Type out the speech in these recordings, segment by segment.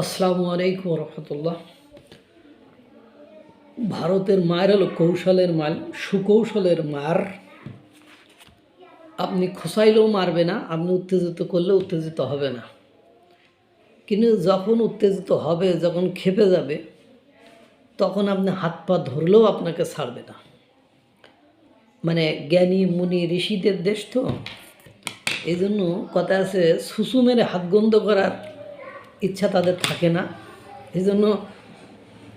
আসসালামু আলাইকুম রহমতুল্লাহ ভারতের মায়ের হলো কৌশলের মাল, সুকৌশলের মার। আপনি খোসাইলেও মারবে না, আপনি উত্তেজিত করলে উত্তেজিত হবে না। কিন্তু যখন উত্তেজিত হবে, যখন খেপে যাবে, তখন আপনি হাত পা ধরলেও আপনাকে ছাড়বে না। মানে জ্ঞানী, মুনি, ঋষিদের দেশ তো। এই জন্য কথা আছে সুসু মেরে হাত গন্ধ করার ইচ্ছা তাদের থাকে না। এই জন্য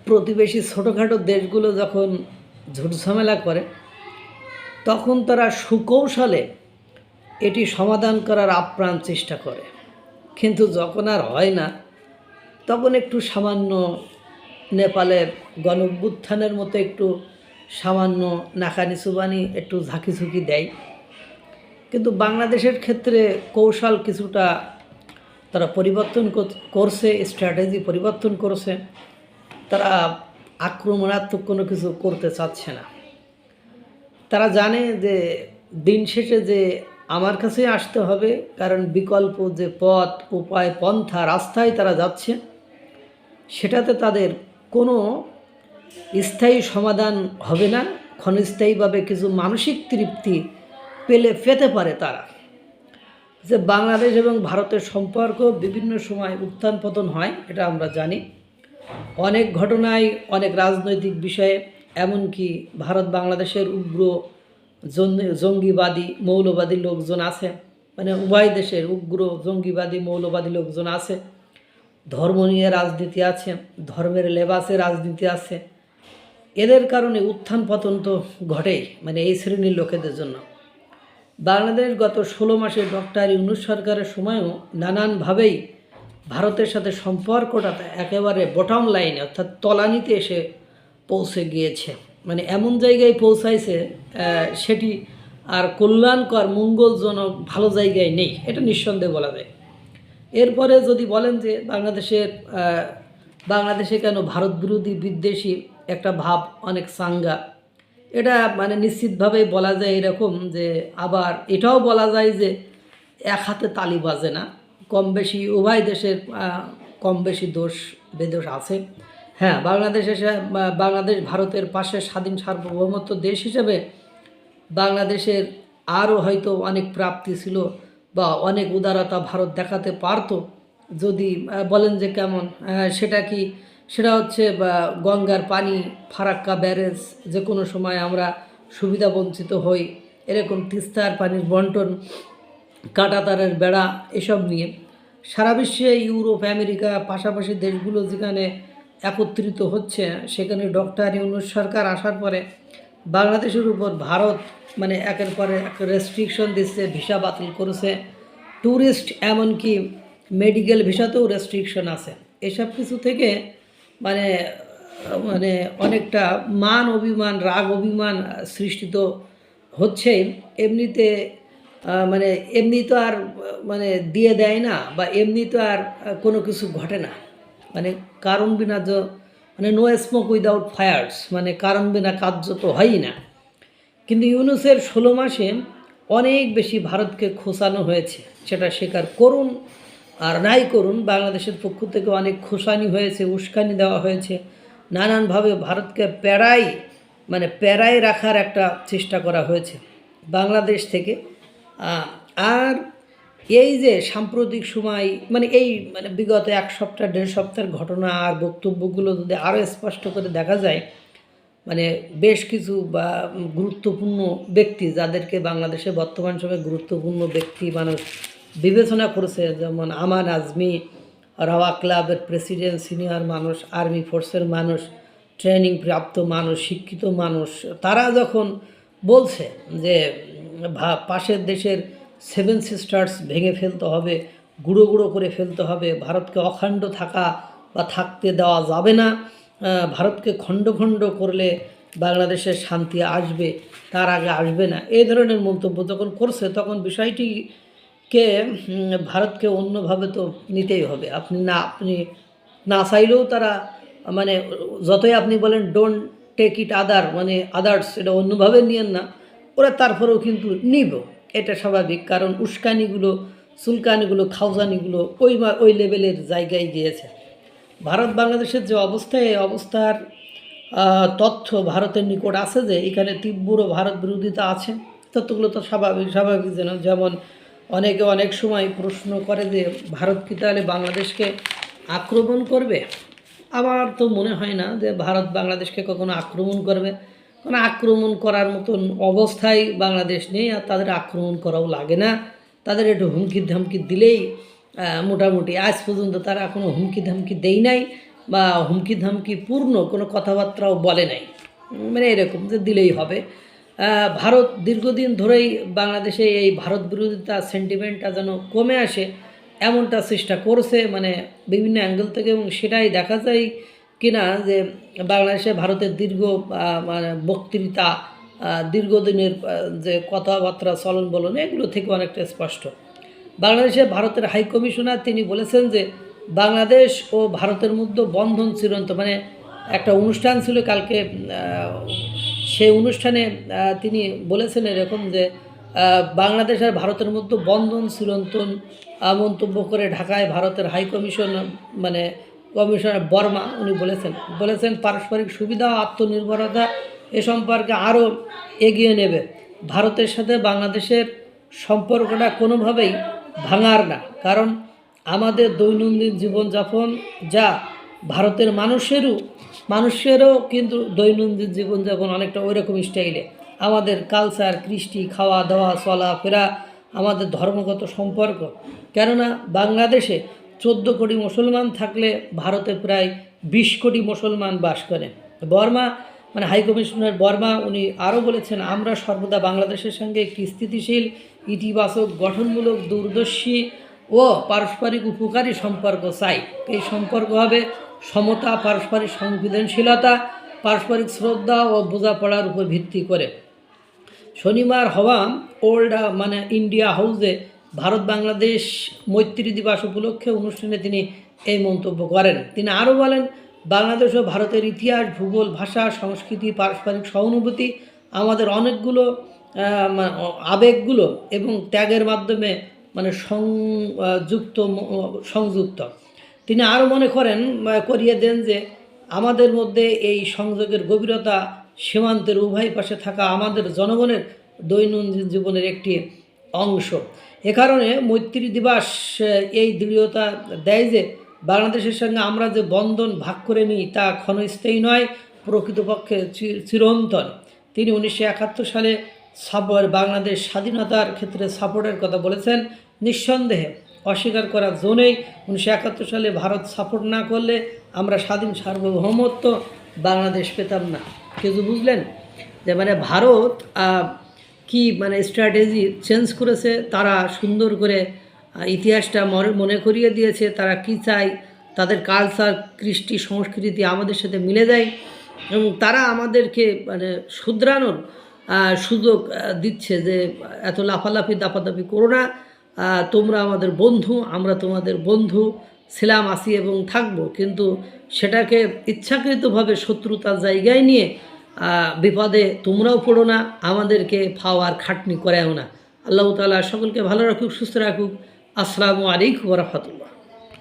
প্রতিবেশী ছোটোখাটো দেশগুলো যখন ঝুটঝামেলা করে, তখন তারা সুকৌশলে এটি সমাধান করার আপ্রাণ চেষ্টা করে। কিন্তু যখন আর হয় না, তখন একটু সামান্য নেপালের গণভ্যুত্থানের মতো একটু সামান্য নাকানি সুবানি একটু ঝাঁকিঝুঁকি দেয়। কিন্তু বাংলাদেশের ক্ষেত্রে কৌশল কিছুটা তারা পরিবর্তন করছে স্ট্র্যাটেজি পরিবর্তন করছে, তারা আক্রমণাত্মক কোনো কিছু করতে চাচ্ছে না। তারা জানে যে দিন শেষে যে আমার কাছে আসতে হবে, কারণ বিকল্প যে পথ, উপায়, পন্থা, রাস্তায় তারা যাচ্ছে, সেটাতে তাদের কোনো স্থায়ী সমাধান হবে না। ক্ষণস্থায়ীভাবে কিছু মানসিক তৃপ্তি পেলে, পেতে পারে তারা। যে বাংলাদেশ এবং ভারতের সম্পর্ক বিভিন্ন সময় উত্থান পতন হয়, এটা আমরা জানি। অনেক ঘটনায়, অনেক রাজনৈতিক বিষয়ে, এমনকি ভারত বাংলাদেশের উগ্র জঙ্গিবাদী, মৌলবাদী লোকজন আছে। মানে উভয় দেশের উগ্র, জঙ্গিবাদী, মৌলবাদী লোকজন আছে। ধর্ম নিয়ে রাজনীতি আছে, ধর্মের লেবাসে রাজনীতি আছে। এদের কারণে উত্থান পতন তো ঘটেই মানে এই শ্রেণির লোকেদের জন্য। বাংলাদেশ গত ষোলো মাসে ডক্টর ইউনুস সরকারের সময়ও নানানভাবেই ভারতের সাথে সম্পর্কটা একেবারে বটম লাইনে অর্থাৎ তলানিতে এসে পৌঁছে গিয়েছে। মানে এমন জায়গায় পৌঁছাইছে সেটি আর কল্যাণকর, মঙ্গলজনক, ভালো জায়গায় নেই, এটা নিঃসন্দেহে বলা যায়। এরপরে যদি বলেন যে বাংলাদেশের বাংলাদেশে কেন ভারত বিরোধী বিদ্বেষী একটা ভাব অনেক সাঙ্গা এটা মানে নিশ্চিতভাবেই বলা যায় এরকম যে আবার এটাও বলা যায় যে এক হাতে তালি বাজে না। কম বেশি উভয় দেশের কম বেশি দোষ, বেদোষ আছে। হ্যাঁ বাংলাদেশ বাংলাদেশ ভারতের পাশে স্বাধীন সার্বভৌমত্ব দেশ হিসেবে বাংলাদেশের আরও হয়তো অনেক প্রাপ্তি ছিল বা অনেক উদারতা ভারত দেখাতে পারতো। যদি বলেন যে কেমন সেটা কি সেটা হচ্ছে গঙ্গার পানি, ফারাক্কা ব্যারেজ যে কোনো সময় আমরা সুবিধা বঞ্চিত হই, এরকম তিস্তার পানির বন্টন, কাঁটাতারের বেড়া, এসব নিয়ে। সারা বিশ্বে ইউরোপ, আমেরিকা, পাশাপাশি দেশগুলো যেখানে একত্রিত হচ্ছে, সেখানে ডক্টর ইউনুস সরকার আসার পরে বাংলাদেশের উপর ভারত মানে একের পরে এক রেস্ট্রিকশন দিচ্ছে, ভিসা বাতিল করেছে। ট্যুরিস্ট এমনকি মেডিকেল ভিসাতেও রেস্ট্রিকশন আছে। এসব কিছু থেকে মানে মানে অনেকটা মান অভিমান, রাগ অভিমান সৃষ্টি তো হচ্ছেই এমনিতে মানে এমনি তো আর মানে দিয়ে দেয় না বা এমনি তো আর কোনো কিছু ঘটে না। মানে কারণ বিনা য মানে নো স্মোক উইদাউট ফায়ার্স মানে কারণ বিনা কার্য তো হয়ই না। কিন্তু ইউনুসের ষোলো মাসে অনেক বেশি ভারতকে খোসানো হয়েছে, সেটা স্বীকার করুন আর নাই করুন, বাংলাদেশের পক্ষ থেকে অনেক খোসানি হয়েছে, উস্কানি দেওয়া হয়েছে। নানানভাবে ভারতকে প্যারাই মানে প্যারাই রাখার একটা চেষ্টা করা হয়েছে বাংলাদেশ থেকে। আর এই যে সাম্প্রতিক সময় মানে এই মানে বিগত এক সপ্তাহ, দেড় সপ্তাহের ঘটনা আর বক্তব্যগুলো যদি আরও স্পষ্ট করে দেখা যায় মানে বেশ কিছু বা গুরুত্বপূর্ণ ব্যক্তি, যাদেরকে বাংলাদেশে বর্তমান সময়ে গুরুত্বপূর্ণ ব্যক্তি, মানুষ বিবেচনা করেছে যেমন আমার আজমি, রাওয়া ক্লাবের প্রেসিডেন্ট, সিনিয়র মানুষ, আর্মি ফোর্সের মানুষ, ট্রেনিং প্রাপ্ত মানুষ, শিক্ষিত মানুষ, তারা যখন বলছে যে পাশের দেশের সেভেন সিস্টার্স ভেঙে ফেলতে হবে, গুঁড়ো গুঁড়ো করে ফেলতে হবে, ভারতকে অখণ্ড থাকা বা থাকতে দেওয়া যাবে না ভারতকে খণ্ড খণ্ড করলে বাংলাদেশের শান্তি আসবে, তার আগে আসবে না, এই ধরনের মন্তব্য যখন করছে, তখন বিষয়টিকে উম, ভারতকে অন্যভাবে তো নিতেই হবে। আপনি না আপনি না চাইলেও তারা মানে যতই আপনি বলেন ডোন্ট টেক ইট আদার মানে আদার্স এটা অন্যভাবে নিয়েন না ওরা তারপরেও কিন্তু নিব। এটা স্বাভাবিক কারণ উস্কানিগুলো চুলকানিগুলো খাউজানিগুলো ওই ওই লেভেলের জায়গায় গিয়েছে। ভারত বাংলাদেশের যে অবস্থা এই অবস্থার তথ্য ভারতের নিকট আছে যে এখানে তীব্র ভারত বিরোধিতা আছে। তথ্যগুলো তো স্বাভাবিক স্বাভাবিক যেন যেমন অনেকে অনেক সময় প্রশ্ন করে যে, ভারত কি তাহলে বাংলাদেশকে আক্রমণ করবে? আমার তো মনে হয় না যে, ভারত বাংলাদেশকে কখনো আক্রমণ করবে। কারণ আক্রমণ করার মতন অবস্থায় বাংলাদেশ নেই আর তাদের আক্রমণ করাও লাগে না। তাদের একটু হুমকি ধামকি দিলেই মোটামুটি আজ পর্যন্ত তারা কোনো হুমকি ধামকি দেই নাই বা হুমকি ধামকি পূর্ণ কোনো কথাবার্তাও বলে নাই। মানে এরকম যে দিলেই হবে। ভারত দীর্ঘদিন ধরেই বাংলাদেশে এই ভারত বিরোধিতা সেন্টিমেন্টটা যেন কমে আসে, এমনটা চেষ্টা করছে মানে বিভিন্ন অ্যাঙ্গেল থেকে এবং সেটাই দেখা যায় কিনা যে বাংলাদেশে ভারতের দীর্ঘ মানে বক্তৃতা দীর্ঘদিনের যে কথাবার্তা চলন বলন এগুলো থেকে অনেকটা স্পষ্ট। বাংলাদেশে ভারতের হাই কমিশনার তিনি বলেছেন যে বাংলাদেশ ও ভারতের মধ্যে বন্ধন চিরন্ত মানে একটা অনুষ্ঠান ছিল কালকে সেই অনুষ্ঠানে তিনি বলেছেন এরকম যে বাংলাদেশ আর ভারতের মধ্যে বন্ধন চিরন্তন মন্তব্য করে ঢাকায় ভারতের হাই কমিশন মানে কমিশনার বর্মা উনি বলেছেন। বলেছেন পারস্পরিক সুবিধা, আত্মনির্ভরতা এ সম্পর্কে আরও এগিয়ে নেবে। ভারতের সাথে বাংলাদেশের সম্পর্কটা কোনোভাবেই ভাঙার না। কারণ আমাদের দৈনন্দিন জীবনযাপন যা ভারতের মানুষেরও মানুষেরও কিন্তু দৈনন্দিন জীবনযাপন অনেকটা ওই রকম স্টাইলে। আমাদের কালচার কৃষ্টি, খাওয়া, দাওয়া চলাফেরা আমাদের ধর্মগত সম্পর্ক। কেননা বাংলাদেশে চোদ্দ কোটি মুসলমান থাকলে ভারতে প্রায় বিশ কোটি মুসলমান বাস করে। বর্মা মানে হাই কমিশনার বর্মা, উনি আরও বলেছেন, আমরা সর্বদা বাংলাদেশের সঙ্গে একটি স্থিতিশীল, ইতিবাচক, গঠনমূলক, দূরদর্শী ও পারস্পরিক উপকারী সম্পর্ক চাই। এই সম্পর্ক হবে সমতা, পারস্পরিক সংবেদনশীলতা, পারস্পরিক শ্রদ্ধা ও বোঝাপড়ার উপর ভিত্তি করে। শনিবার হওয়া ওল্ড মানে ইন্ডিয়া হাউসে ভারত বাংলাদেশ মৈত্রী দিবস উপলক্ষে অনুষ্ঠানে তিনি এই মন্তব্য করেন। তিনি আরও বলেন, বাংলাদেশ ও ভারতের ইতিহাস, ভূগোল, ভাষা, সংস্কৃতি, পারস্পরিক সহানুভূতি আমাদের অনেকগুলো আবেগগুলো এবং ত্যাগের মাধ্যমে মানে সংযুক্ত সংযুক্ত। তিনি আরও মনে করেন করিয়ে দেন যে আমাদের মধ্যে এই সংযোগের গভীরতা সীমান্তের উভয় পাশে থাকা আমাদের জনগণের দৈনন্দিন জীবনের একটি অংশ। এ কারণে মৈত্রী দিবস এই দৃঢ়তা দেয় যে বাংলাদেশের সঙ্গে আমরা যে বন্ধন ভাগ করে নিই তা ক্ষণস্থায়ী নয়, প্রকৃতপক্ষে চিরন্তন। তিনি উনিশশো একাত্তর সালে সাপর বাংলাদেশ স্বাধীনতার ক্ষেত্রে সাপোর্টের কথা বলেছেন। নিঃসন্দেহে অস্বীকার করার জন্যই উনিশশো একাত্তর সালে ভারত সাপোর্ট না করলে আমরা স্বাধীন সার্বভৌমত্ব বাংলাদেশ পেতাম না। কিছু বুঝলেন? যে মানে ভারত কি মানে স্ট্র্যাটেজি চেঞ্জ করেছে, তারা সুন্দর করে ইতিহাসটা মনে করিয়ে দিয়েছে, তারা কি চায়, তাদের কালচার কৃষ্টি, সংস্কৃতি আমাদের সাথে মিলে যায় এবং তারা আমাদেরকে মানে শুধরানোর সুযোগ দিচ্ছে যে এত লাফালাফি, দাপাদাপি করো না। তোমরা আমাদের বন্ধু, আমরা তোমাদের বন্ধু, ছিলাম, আসি এবং থাকব। কিন্তু সেটাকে ইচ্ছাকৃতভাবে শত্রুতার জায়গায় নিয়ে বিপদে তোমরাও পড়ো না, আমাদেরকে ফাওয়ার খাটনি করেও না। আল্লাহ তালা সকলকে ভালো রাখুক, সুস্থ রাখুক। আসসালামু আলাইকুম রহমতুল্লাহ।